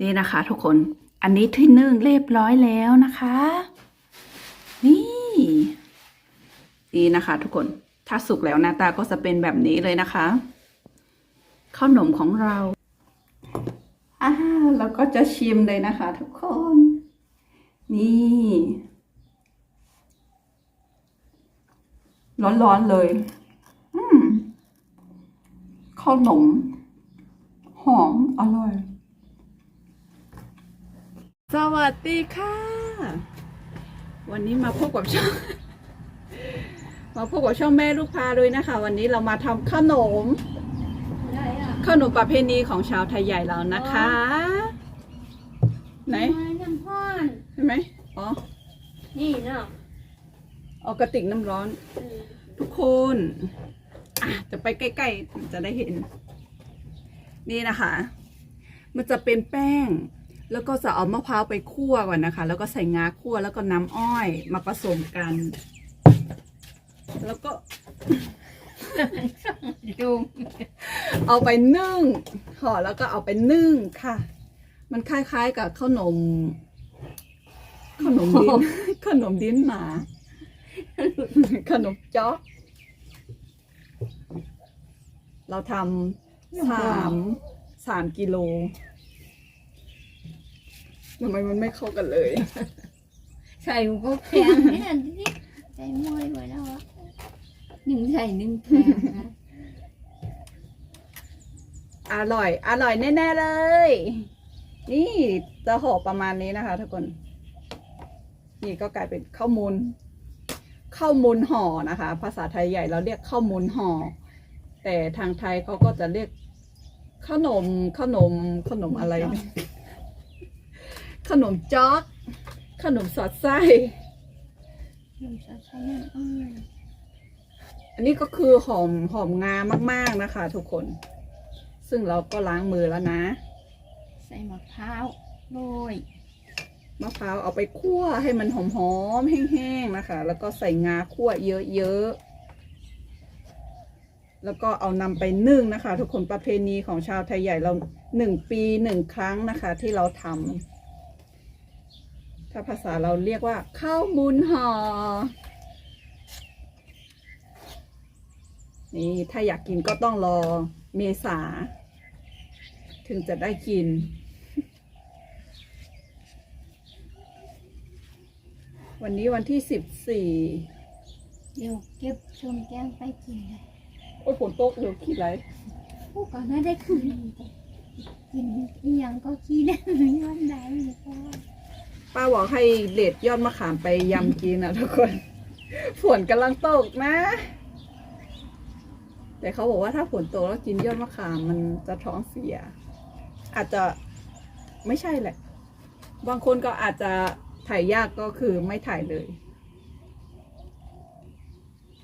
นี่นะคะทุกคน อันนี้ที่นึ่งเรียบร้อยแล้วนะคะ นี่ นี่นะคะ ทุกคน ถ้าสุกแล้วหน้าตาก็จะเป็นแบบนี้เลยนะคะข้าวหนมของเราอ่าเราก็จะชิมเลยนะคะ ทุกคน นี่ ร้อนๆเลย อืมข้าวหนม หอม อร่อย สวัสดีค่ะ วันนี้มาพบกับช่อง มาพบกับช่องแม่ลูกพาด้วยนะคะ วันนี้เรามาทำขนมได้อะขนมประเพณีของชาวไทยใหญ่เรานะคะ ไหนไม้น้ำพ่อนเห็นไหมอ๋อนี่เนาะเอากระติกน้ำร้อนเออทุกคนอะจะไปใกล้ๆจะได้เห็น นี่นะคะ มันจะเป็นแป้ง แล้วก็จะเอามะพร้าวไปคั่วก่อนนะคะ แล้วก็ใส่งาคั่วแล้วก็น้ำอ้อยมาผสมกัน แล้วก็จุงเอาไปนึ่งห่อแล้วก็เอาไปนึ่งค่ะ มันคล้ายๆกับขนมขนมดินขนมดินหมาขนมจ๊อกเราทำสามสามกิโล ทำไมมันไม่เข้ากันเลย ใส่หัวแข็งนี่นั่นนี่ใส่มวยไว้แล้วอะหนึ่งใส่หนึ่งแข็งนะอร่อย อร่อยแน่ๆเลย นี่จะห่อประมาณนี้นะคะทุกคน นี่ก็กลายเป็นข้าวมูลข้าวมูลห่อนะคะ ภาษาไทยใหญ่เราเรียกข้าวมูลห่อแต่ทางไทยเขาก็จะเรียกขนมขนมขนมอะไรเนี่ย ขนมจ๊อกขนมสอดไส้หนึ่งใส่ใส่หนึ่งอ้อยอันนี้ก็คือหอมหอมงามากๆนะคะ ทุกคน ซึ่งเราก็ล้างมือแล้วนะ ใส่มะพร้าวโรยมะพร้าวเอาไปคั่วให้มันหอมๆแห้งๆนะคะ แล้วก็ใส่งาคั่วเยอะๆแล้วก็เอานำไปนึ่งนะคะ ทุกคนประเพณีของชาวไทยใหญ่เราหนึ่งปีหนึ่งครั้งนะคะ ที่เราทำ ถ้าภาษาเราเรียกว่า ข้าวมูลห่อ นี่ถ้าอยากกินก็ต้องรอเมษา ถึงจะได้กิน วันนี้วันที่สิบสี่เดี๋ยวเก็บชมแก้มไปกินเลยโอ้ยฝนตกเดี๋ยวขี้ไรผู้ก่อนน่าได้คืนกินอีหยังก็ขี้ได้ย้อนได้เลยพ่อ ป้าบอกให้เด็ดยอดมะขามไปยำกินนะทุกคน ฝนกำลังตกนะ แต่เขาบอกว่าถ้าฝนตกแล้วกินยอดมะขามมันจะท้องเสีย อาจจะไม่ใช่แหละ บางคนก็อาจจะถ่ายยากก็คือไม่ถ่ายเลย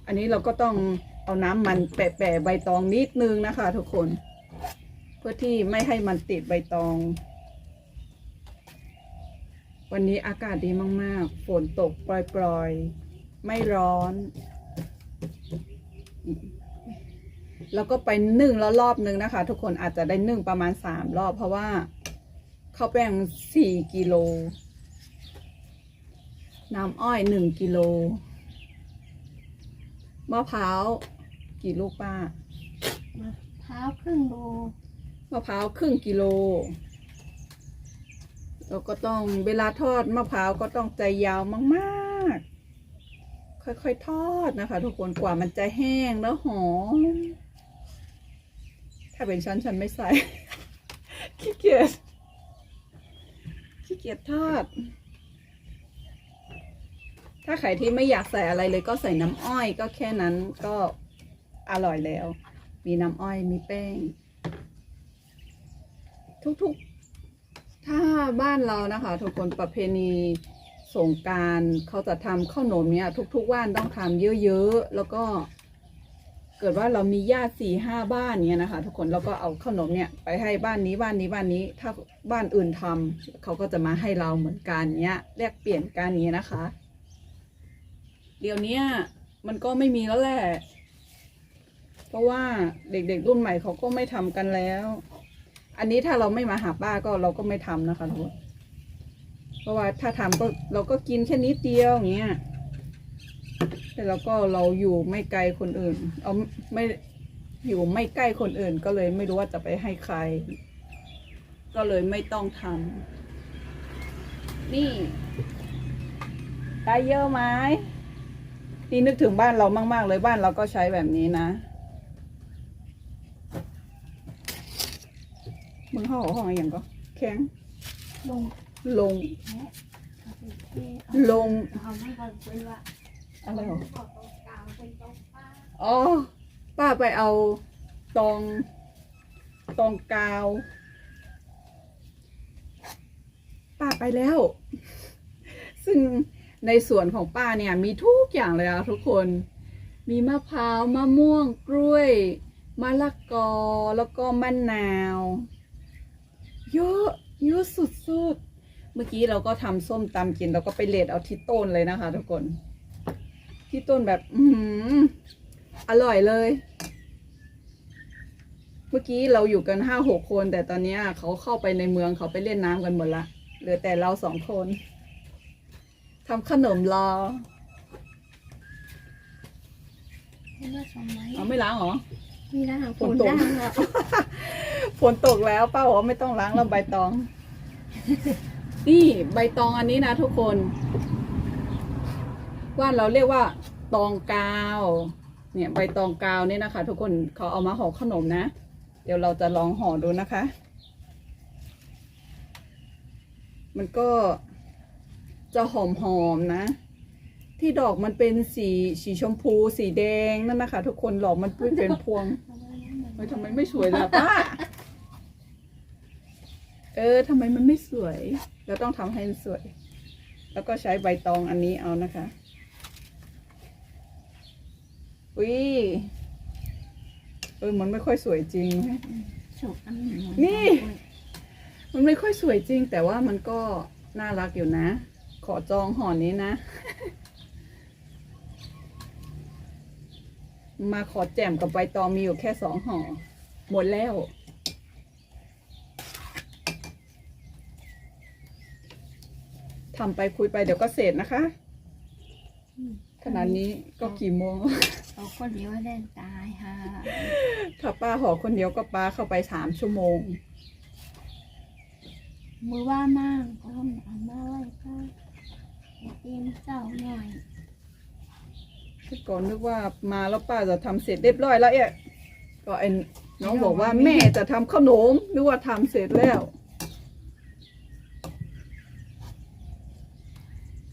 อันนี้เราก็ต้องเอาน้ำมันแปะๆใบตองนิดนึงนะคะ ทุกคน เพื่อที่ไม่ให้มันติดใบตอง วันนี้อากาศดีมาก ๆ ฝนตกปล่อย ๆ ไม่ร้อน แล้วก็ไปนึ่งแล้วรอบนึงนะคะ ทุกคนอาจจะได้นึ่งประมาณสามรอบเพราะว่าข้าวแป้งสี่กิโล น้ำอ้อยหนึ่งกิโล มะพร้าวกี่ลูกป้ามะพร้าวครึ่งโลมะพร้าวครึ่งกิโล เราก็ต้องเวลาทอดมะพร้าวก็ต้องใจยาวมากๆ ค่อยๆทอดนะคะ ทุกคนกว่ามันจะแห้งแล้วหอม ถ้าเป็นฉันฉันไม่ใส่ ขี้เกียจ ขี้เกียจทอด ถ้าใครที่ไม่อยากใส่อะไรเลยก็ใส่น้ำอ้อยก็แค่นั้นก็อร่อยแล้ว มีน้ำอ้อยมีแป้ง ทุกๆ ถ้าบ้านเรานะคะ ทุกคนประเพณีสงการเขาจะทำข้าวหนมเนี่ย ทุกๆบ้านต้องทำเยอะๆแล้วก็ เกิดว่าเรามีญาติสี่ห้าบ้านเนี่ยนะคะ ทุกคนแล้วก็เอาข้าวหนมเนี่ยไปให้บ้านนี้บ้านนี้บ้านนี้ ถ้าบ้านอื่นทำเขาก็จะมาให้เราเหมือนกันเนี้ยแลกเปลี่ยนกันนี้นะคะ เดี๋ยวนี้มันก็ไม่มีแล้วแหละ เพราะว่าเด็กๆรุ่นใหม่เขาก็ไม่ทำกันแล้ว อันนี้ถ้าเราไม่มาหาป้าก็เราก็ไม่ทำนะคะทุกคนเพราะว่าถ้าทำก็เราก็กินแค่นิดเดียวอย่างเงี้ยแต่เราก็เราอยู่ไม่ไกลคนอื่น เอาไม่อยู่ไม่ใกล้คนอื่น ก็เลยไม่รู้ว่าจะไปให้ใคร ก็เลยไม่ต้องทำนี่ได้เยอะไหมนี่นึกถึงบ้านเรามาก ๆ เลยบ้านเราก็ใช้แบบนี้นะ มึงห้องห้องอะไรอย่างก็แข็งลงลงแพ้เอาไปเทเอาลงเอาไม่ก่อนเป็นว่าอะไรหรอขอตรงกลางเป็นตรงป้าอ๋อป้าไปเอาตองตองกาว ป้าไปแล้ว ซึ่งในสวนของป้าเนี่ยมีทุกอย่างเลยอะทุกคน มีมะพร้าวมะม่วงกล้วยมะละกอแล้วก็มะนาว เยอะเยอะสุดๆ เมื่อกี้เราก็ทำส้มตำกิน เราก็ไปเลดเอาที่ต้นเลยนะคะทุกคน ที่ต้นแบบ อือหืออร่อยเลย เมื่อกี้เราอยู่กันห้าหกคน แต่ตอนเนี้ยเขาเข้าไปในเมืองเขาไปเล่นน้ำกันหมดละเหลือแต่เราสองคนทำขนมรอเห็นว่าสองไม้เอาไม่ล้างเหรอมีร้า นอาหารฝคนนตกดังอะฝนตกแล้วป้าบอกว่าไม่ต้องล้างแล้วใบตอง นี่ใบตองอันนี้นะทุกคนว่านเราเรียกว่าตองกาว เนี่ยใบตองกาวนี่นะคะ ทุกคนเขาเอามาห่อขนมนะ เดี๋ยวเราจะลองห่อดูนะคะ มันก็จะหอมๆนะ ที่ดอกมันเป็นสีสีชมพูสีแดงนั่นนะคะทุกคนหลอกมันเป็นพวงเฮ้ยทำไมไม่สวยล่ะป้า เออทำไมมันไม่สวย เราต้องทำให้มันสวย แล้วก็ใช้ใบตองอันนี้เอานะคะอุ้ยเออมันไม่ค่อยสวยจริงสุกอันหนึ่งนี่ มันไม่ค่อยสวยจริง แต่ว่ามันก็น่ารักอยู่นะ ขอจองห่อนี้นะ มาขอแจมกับใบตองมีอยู่แค่สองห่อหมดแล้ว ทำไปคุยไปเดี๋ยวก็เสร็จนะคะ ขนาดนี้ก็กี่โมง เอาคนเดียวแน่นตายฮะถ้าป้าห่อคนเดียวก็ป้าเข้าไปสามชั่วโมง มือว่ามากก็ทำอันมาไว้ก็เตรียมเจ้าหน่อย คือก่อนนึกว่ามาแล้วป้าจะทำเสร็จเรียบร้อยแล้วเอ๊ะก็ไอ้น้องบอกว่าแม่จะทำขนมนึกว่าทำเสร็จแล้ว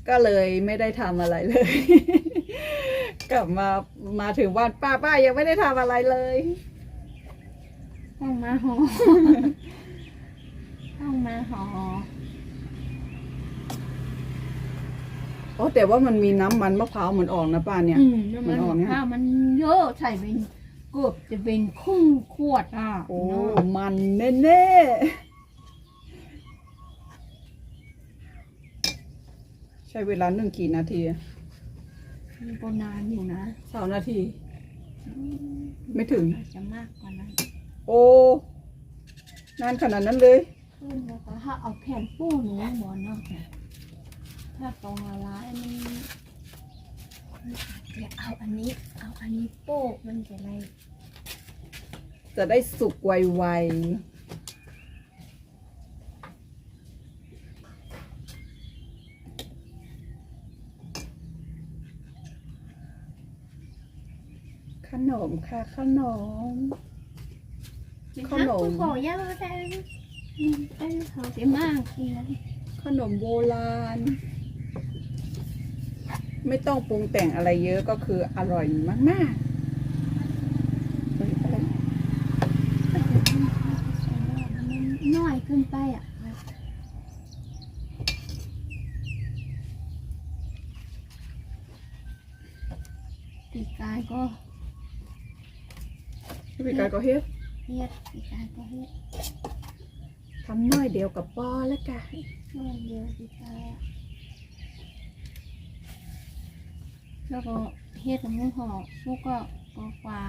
ก็เลยไม่ได้ทำอะไรเลย กลับมามาถึงบ้านป้าป้ายังไม่ได้ทำอะไรเลย ห้องมาหอ ห้องมาหอ โอ้แต่ว่ามันมีน้ำมันมะพร้าวเหมือนออกนะป้าเนี่ย อืมแล้วมันมันออกเนี่ยข้าวมันเยอะใส่เป็นเกือบจะเป็นครึ่งขวดอะโอ้เนาะมันแน่ๆใช้เวลานึ่งกี่นาทีอะมันก็นานอยู่นะสามนาที ไม่ถึง อาจจะมากกว่านั้นโอ้นานขนาดนั้นเลย ขึ้นแล้วก็ถ้าเอาแผ่นปูหนูหมอนเนาะ ถ้าตรงละลายมันเดี๋ยวเอาอันนี้ เอาอันนี้โป๊กมันจะอะไรจะได้สุกไวๆ ขนมค่ะ ขนม ขนม ขอยาวแต่อืมไอ้เขาจะมากทีละขนมโบราณ ไม่ต้องปรุงแต่งอะไรเยอะก็คืออร่อยมากๆเฮ้ยอะไรมันน้อยขึ้นไปอะปีกายก็พี่กายก็เฮ็ดเฮ็ดปีกายก็เฮ็ดทำน้อยเดียวกับป้อแล้วกันน้อยเดียวปีกายอะ แล้วก็เฮ็ดกับมือหอกพวกก็ก็กว่า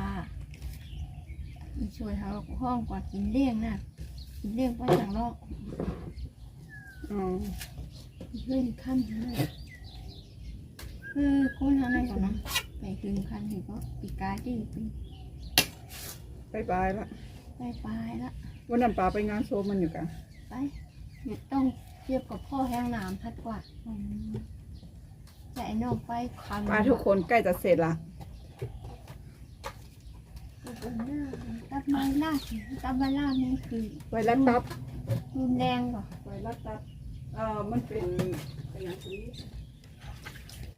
ช่วยเขาห้องกว่ากินเลี้ยงน่ะเรียกไปทางนอกอ๋อเพื่อนขั้นเลยคือคนอะไรก่อนนะไปถึงขั้นถึงก็ปีกายที่เป็นบายบายละปลายปลายๆละวันนั้นปาไปงานโซมมันอยู่กันไปเดี๋ยวต้องเทียบกับพ่อแห้งน้ำพัดกว่า แต่ไอ้นอกไปคันปาทุกคนใกล้จะเสร็จละตับมาล่าตับมาล่านี่คือไวรัสตับรุนแรงกว่าไวรัสตับเอ่อมันเป็นเป็นอย่างนี้